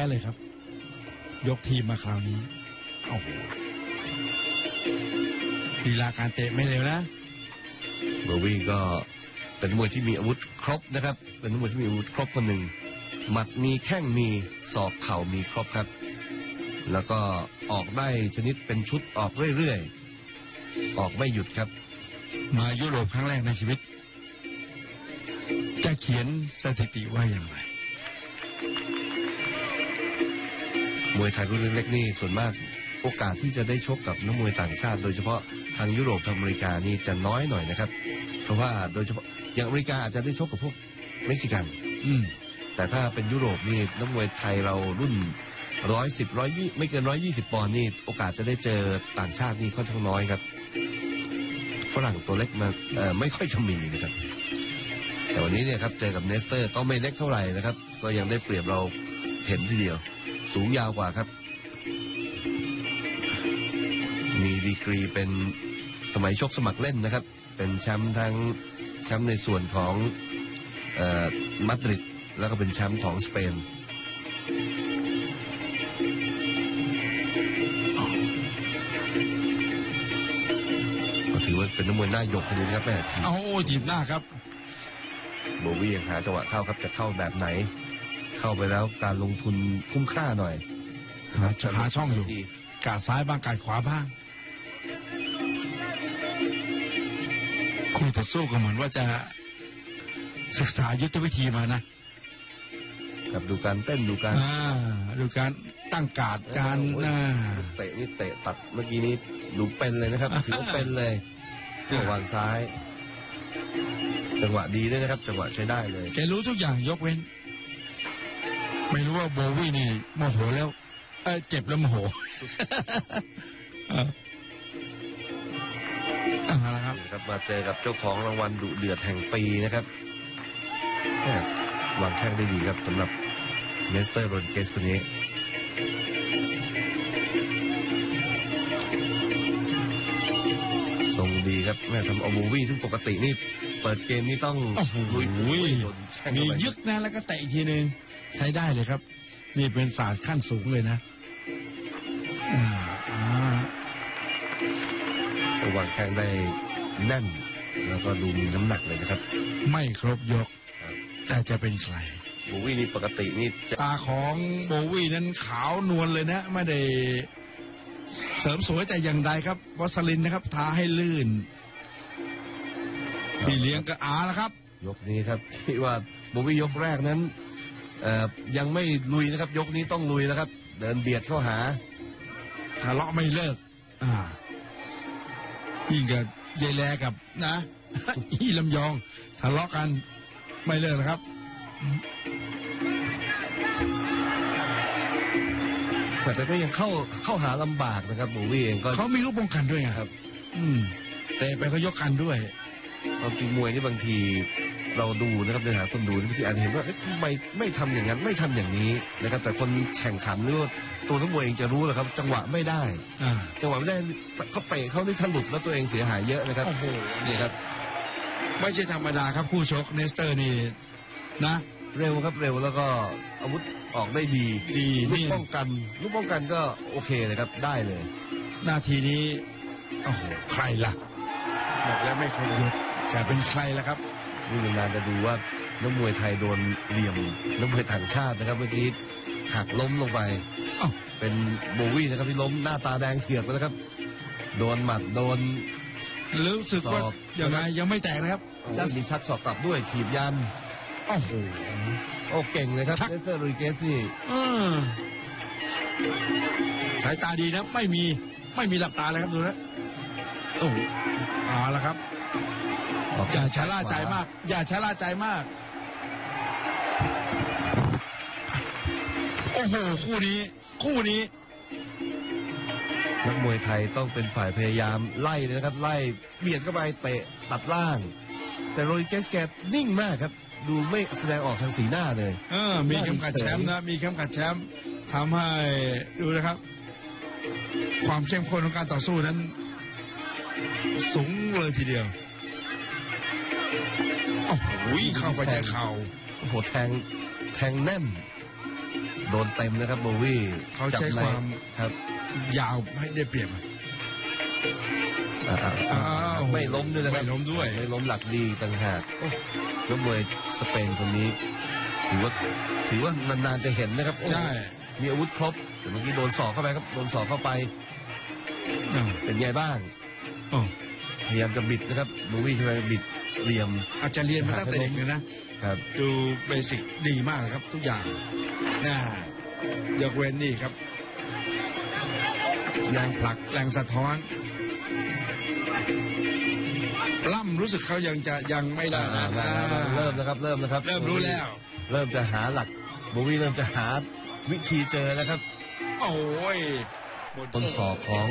เราแพ้เลยครับ ยกทีมมาคราวนี้โอ้โหลีลาการเตะไม่เร็วนะโบวี่ก็เป็นมวยที่มีอาวุธครบนะครับ เป็นมวยที่มีอาวุธครบคนหนึ่งหมัดมีแข้งมีศอกเข่ามีครบครับ แล้วก็ออกได้ชนิดเป็นชุดออกเรื่อยๆ ออกไม่หยุดครับ มายุโรปครั้งแรกในชีวิต จะเขียนสถิติว่าอย่างไร มวยไทยรุ่นเล็กๆนี่ส่วนมากโอกาสที่จะได้ชกกับนักมวยต่างชาติ โดยเฉพาะทางยุโรปทางอเมริกานี่จะน้อยหน่อยนะครับ เพราะว่าโดยเฉพาะอย่างอเมริกาอาจจะได้ชกกับพวกเม็กซิกัน อืมแต่ถ้าเป็นยุโรปนี่นักมวยไทยเรารุ่นร้อยสิบร้อยยี่ไม่เกินร้อยยี่สิบปอนด์นี่โอกาสจะได้เจอต่างชาตินี่ค่อนข้างน้อยครับ ฝรั่งตัวเล็กมาเอ่อไม่ค่อยจะมีนะครับ แต่วันนี้เนี่ยครับเจอกับเนสเตอร์ก็ไม่เล็กเท่าไหร่นะครับ ก็ยังได้เปรียบเราเห็นทีเดียว สูงยาวกว่าครับ มีดีกรีเป็นสมัยชกสมัครเล่นนะครับ เป็นแชมป์ทั้งแชมป์ในส่วนของเอ่อมาดริดแล้วก็เป็นแชมป์ของสเปนก็ถือว่าเป็นนักมวยหน้าหยกพอดีนะครับแม่ทีมเอาจีบหน้าครับ โบวี่ยังหาจังหวะเข้าครับจะเข้าแบบไหน เข้าไปแล้วการลงทุนคุ้มค่าหน่อยหาหาช่องอยู่กาดซ้ายบ้างกาดขวาบ้างคู่ต่อสู้ก็เหมือนว่าจะศึกษายุทธวิธีมานะกับดูการเต้นดูการอ่าดูการตั้งการ์ดการโอ้ยน่าเตะนี่เตะตัดเมื่อกี้นี้ดูเป็นเลยนะครับถือว่าเป็นเลยระหว่างซ้าย จังหวะดีด้วยนะครับ จังหวะใช้ได้เลยแกรู้ทุกอย่างยกเว้น ไม่รู้ว่าโบวี่นี่โมโหแล้วเออเจ็บแล้วโมโหเออเอาละครับครับมาเจอกับเจ้าของรางวัลดุเดือดแห่งปีนะครับแม่วางแข้งได้ดีครับสำหรับเนสเตอร์โรนเกสคนนี้ทรงดีครับแม่ทำเอาบูวี่ซึ่งปกตินี่ เปิดเกมนี่ต้องโอ้โหลุยปุยโดนแช่งมีเข้าไปยึกนะแล้วก็เตะอีกทีหนึ่ง ใช้ได้เลยครับ นี่เป็นศาสตร์ขั้นสูงเลยนะอ่าอ่าวางแข้งได้แน่น แล้วก็ดูมีน้ำหนักเลยนะครับ ไม่ครบยกครับแต่จะเป็นใครบูวี่นี่ปกตินี่จะตาของโบวี่นั้นขาวนวลเลยนะ ไม่ได้เสริมสวยแต่อย่างใดครับวัสลินนะครับทาให้ลื่นพี่เลี้ยงก็อาแล้วครับ ยกนี้ครับที่ว่าบูวี่ยกแรกนั้นเอ่อ ยังไม่ลุยนะครับ ยกนี้ต้องลุยแล้วครับ เดินเบียดเข้าหาทะเลาะไม่เลิก อ่ายิ่งกับยายแลกับนะอีลำยองทะเลาะกันไม่เลิกนะครับแต่ก็ยังเข้าเข้าหาลำบากนะครับบูวี่เองก็เขามีลูกป้องกันด้วยไงครับ อืมเตะไปเขายกกันด้วยความจริงมวยนี่บางที เราดูนะครับในฐานะคนดูนี่บางทีอาจจะเห็นว่าเอ๊ะทำไมไม่ทำอย่างนั้นไม่ทำอย่างนี้นะครับ แต่คนแข่งขันหรือว่าตัวนักมวยเองจะรู้แหละครับ จังหวะไม่ได้อ่าจังหวะไม่ได้เขาเตะเขานี่ถลุดแล้วตัวเองเสียหายเยอะนะครับโอ้โหนี่ครับ ไม่ใช่ธรรมดาครับคู่ชกเนสเตอร์นี่นะ เร็วครับเร็วแล้วก็อาวุธออกได้ดีดีลูกนี่ป้องกันลูกป้องกันก็โอเคเลยครับได้เลย นาทีนี้โอ้โหใครล่ะบอกแล้วไม่ครบยกแต่เป็นใครล่ะครับ นี่นานๆจะดูว่านักมวยไทยโดนเหลี่ยมนักมวยต่างชาตินะครับเมื่อกี้หักล้มลงไปอ้าวเป็นโบวี่นะครับที่ล้มหน้าตาแดงเถือกไปแล้วครับ โดนหมัดโดนรู้สึกว่าศอกยังไงยังไม่แตกนะครับจะจะมีชักศอกกลับด้วยถีบยันโอ้โหโอ้เก่งเลยครับชักเลสเตอร์รูเกสนี่เออสายตาดีนะ ไม่มีไม่มีหลับตาเลยครับดูนะโอ้โหเอาละครับ อย่าชะล่าใจมาก อย่าชะล่าใจมาก โอ้โห คู่นี้ คู่นี้นักมวยไทยต้องเป็นฝ่ายพยายามไล่เลยนะครับ ไล่เบียดเข้าไปเตะตัดล่าง แต่โรยเกสแกนิ่งมากครับ ดูไม่แสดงออกทางสีหน้าเลยเออมีเข็มขัดแชมป์นะ มีเข็มขัดแชมป์ทำให้ดูนะครับ ความเข้มข้นของการต่อสู้นั้น สูงเลยทีเดียว โอ้โหเข้าไปแต่เข่าโอ้โหแทงแทงแน่น โดนเต็มนะครับโบวี่เขาใช้จับในความครับยาวให้ได้เปรียบอะอ่าอ่าอ่าอ้าวไม่ล้มด้วยนะครับไม่ล้มด้วยไม่ล้มหลักดีต่างหากโอ้นักมวยสเปนคนนี้ ถือว่าถือว่านานๆจะเห็นนะครับโอ้ใช่มีอาวุธครบ แต่เมื่อกี้โดนศอกเข้าไปครับโดนศอกเข้าไปอ้าวเป็นไงบ้างอ้าวพยายามจะบิดนะครับโบวี่พยายามบิด เหลี่ยมอาจจะเรียนมาตั้งแต่เด็กเลยนะครับ ดูเบสิกดีมากเลยครับ ทุกอย่างน่ายกเว้นนี่ครับ แรงผลักแรงสะท้อนปล้ำรู้สึกเขายังจะยังไม่ได้นะอ่าเริ่มนะครับเริ่มนะครับเริ่มรู้แล้ว เริ่มจะหาหลักโบวี่เริ่มจะหาวิธีเจอแล้วครับ โอ้ยหมดต้นศอกของ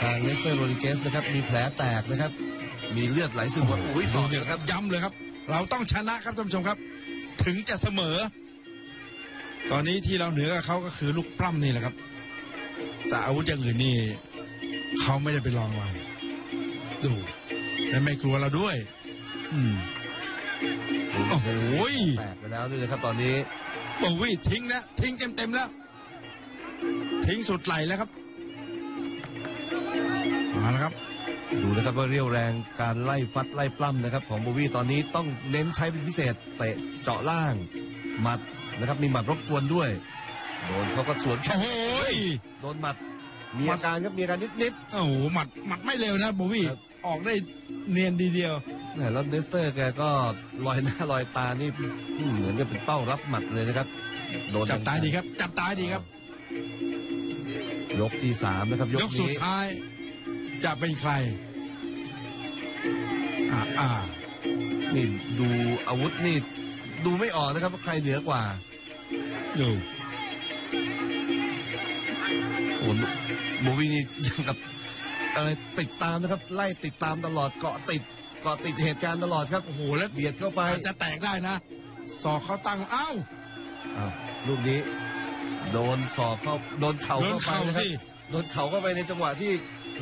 ทางเลสเตอร์โรดิเกสนะครับ มีแผลแตกนะครับ มีเลือดไหลซึมหมดอุ้ยศดูอกเนี่ยครับย้ำเลยครับ เราต้องชนะครับท่านผู้ชมครับ ถึงจะเสมอ ตอนนี้ที่เราเหนือกับเขาก็คือลูกปล้ำนี่แหละครับ แต่อาวุธอย่างอื่นนี่เขาไม่ได้ไปลองเราดูและไม่กลัวเราด้วย อืมโอ้โหแตกไปแล้วด้วยนะครับ ตอนนี้โบวี่ทิ้งนะทิ้งเต็มๆแล้ว ทิ้งสุดไหลแล้วครับมาแล้วครับ ดูนะครับว่าเรี่ยวแรงการไล่ฟัดไล่ปล้ำนะครับ ของโบวี่ตอนนี้ต้องเน้นใช้เป็นพิเศษเตะเจาะล่างหมัดนะครับมีหมัดรบกวนด้วย โดนเขาก็สวนโอ้โห โดนหมัดมีอาการครับมีอาการนิดโอ้โหหมัดหมัดไม่เร็วนะโบวี่ครับออกได้เนียนดีเดียว ๆแหมแล้วเนสเตอร์แกก็ลอยหน้าลอยตานี่อืมเหมือนจะเป็นเป้ารับหมัดเลยนะครับ โดนจับตาดีครับ จับตาดีครับ ยกที่สามนะครับยยกกสุดนี้ท้าย จะเป็นใคร อ่าอ่านี่ดูอาวุธนี่ ดูไม่ออกนะครับว่าใครเหนือกว่า ดูโอ้โหโบวี่นี่ยังกับอะไรติดตามนะครับ ไล่ติดตามตลอดเกาะติดเกาะติดเหตุการณ์ตลอดครับโอ้โหแล้วเบียดเข้าไปอาจจะแตกได้นะศอกเขาตั้งเอ้าอ้าวลูกนี้ โดนศอกเข้าโดนเข่าโดนเข้าไปเข่านะครับสิโดนเข่าเข้าไปในจังหวะที่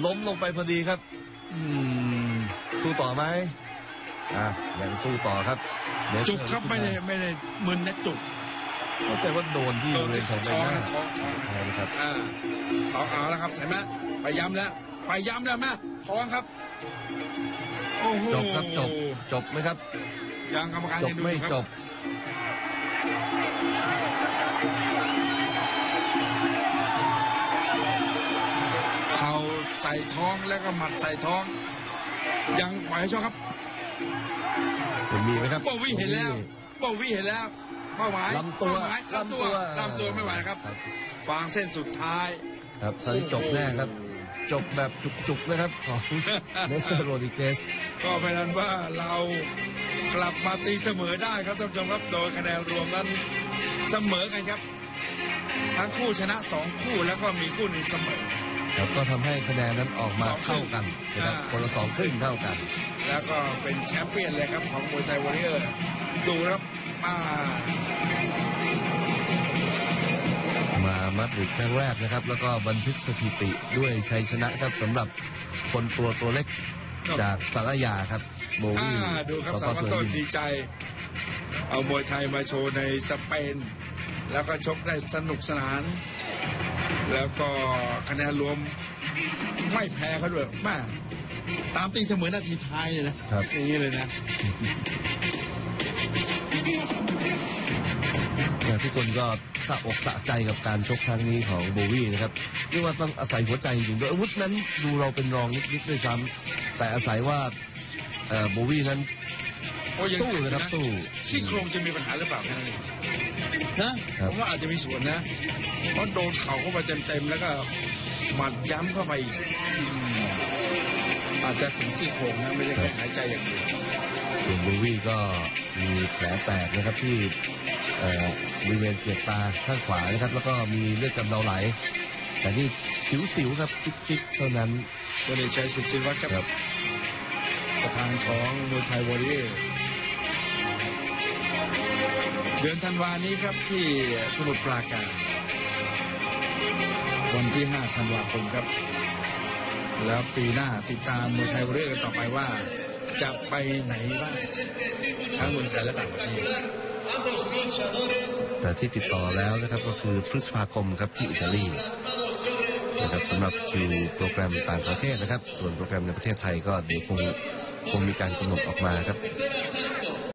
ล้มลงไปพอดีครับ อืมสู้ต่อไหมอะยังสู้ต่อครับเนสเตอจุกครับไม่ได้ไม่ได้มึนนะจุกเข้าใจว่าโดนที่โดบนริเวณที่ของใบท้องหน้านะท้องท้องนะใช่นะครับอ่าเอาเอาแล้วครับใช่ไหมไปย้ำแล้วไปย้ำแล้วแม่ท้องครับโอ้โหจบครับจบจบไหมครับ ยังกรรมการจบยังดูไม่อยู่ครับจบ ส่ท้องแล้วก็หมัดใส่ท้อง ยังปล่อยให้ชอบครับจะมีไหมครับโบวี่เห็นแล้วโบวี่เห็นแล้วเป้าหมายลำตัวเป้าหมายลำตัวลำตัวไม่ไหวครับ ฟางเส้นสุดท้าย ครับตอนนี้จบแน่ครับ จบแบบจุกๆนะครับของเนสเตอร์โรดิเกสก็เป็นนั้นว่าเรากลับมาตีเสมอได้ครับท่านผู้ชมครับโดยคะแนนรวมนั้นเสมอกันครับ ทั้งคู่ชนะสองคู่แล้วก็มีคู่หนึ่งเสมอ ครับก็ทำให้คะแนนนั้นออกมาสองครึ่เท่างกันนะครับอ่า คนละสองครึ่งเท่ากัน แล้วก็เป็นแชมเปี้ยนเลยครับของมวยไทยวอริเออร์ดูครับมามามัดริดครั้งแรกนะครับ แล้วก็บันทึกสถิติด้วยชัยชนะครับสำหรับคนตัวตัวเล็กจากสารยาครับโบอ่าวี่ดูครับสสาวกพัสต้วนนยินดีใจ เอามวยไทยมาโชว์ในสเปน แล้วก็ชกได้สนุกสนาน แล้วก็คะแนนรวมไม่แพ้เขาด้วยแมาตามตีเสมอนาทีท้ายเลยนะครับ อย่างนี้เลยนะแต่ทุกคนก็สะอกสะใจกับการชกครั้งนี้ของโบวี่นะครับเรียกว่าต้องอาศัยหัวใจจริงๆด้วยอาวุธนั้นดูเราเป็นรองนิดๆด้วยซ้ำแต่อาศัยว่าเอ่อโบวี่นั้น โอ้ยังสู้นะครับสู้ ซี่โครงจะมีปัญหาหรือเปล่าแค่นั้นเอง นะครับผมว่าอาจจะมีส่วนนะเพราะโดนเข่าเข้าไปเต็มๆแล้วก็หมัดย้ำเข้าไปอีกอืมอาจจะถึงซี่โครงนะไม่ได้แค่หายใจอย่างเดียวส่วนโบวี่ก็มีแผลแตกนะครับที่เอ่อบริเวณเกียรตาข้างขวานะครับ แล้วก็มีเลือดกำเดาไหล แต่นี่สิวๆครับจิ๊กๆเท่านั้นก็เลยใช้สุดชีวัตรคครัรับบประธานของมวยไทยวอริเออร์ เดือนธันวานี้ครับที่สมุทรปราการ วันที่ 5 ธันวาคมครับ แล้วปีหน้าติดตามมวยไทยวอริเออร์กันต่อไปว่า จะไปไหนบ้างทั้งเมืองไทยและต่างประเทศแต่ที่ติดต่อแล้วนะครับก็คือพฤษภาคมครับที่อิตาลีนะครับสำหรับคิวโปรแกรมต่างประเทศนะครับ ส่วนโปรแกรมในประเทศไทยก็เดี๋ยวคงคงมีการกำหนดออกมาครับ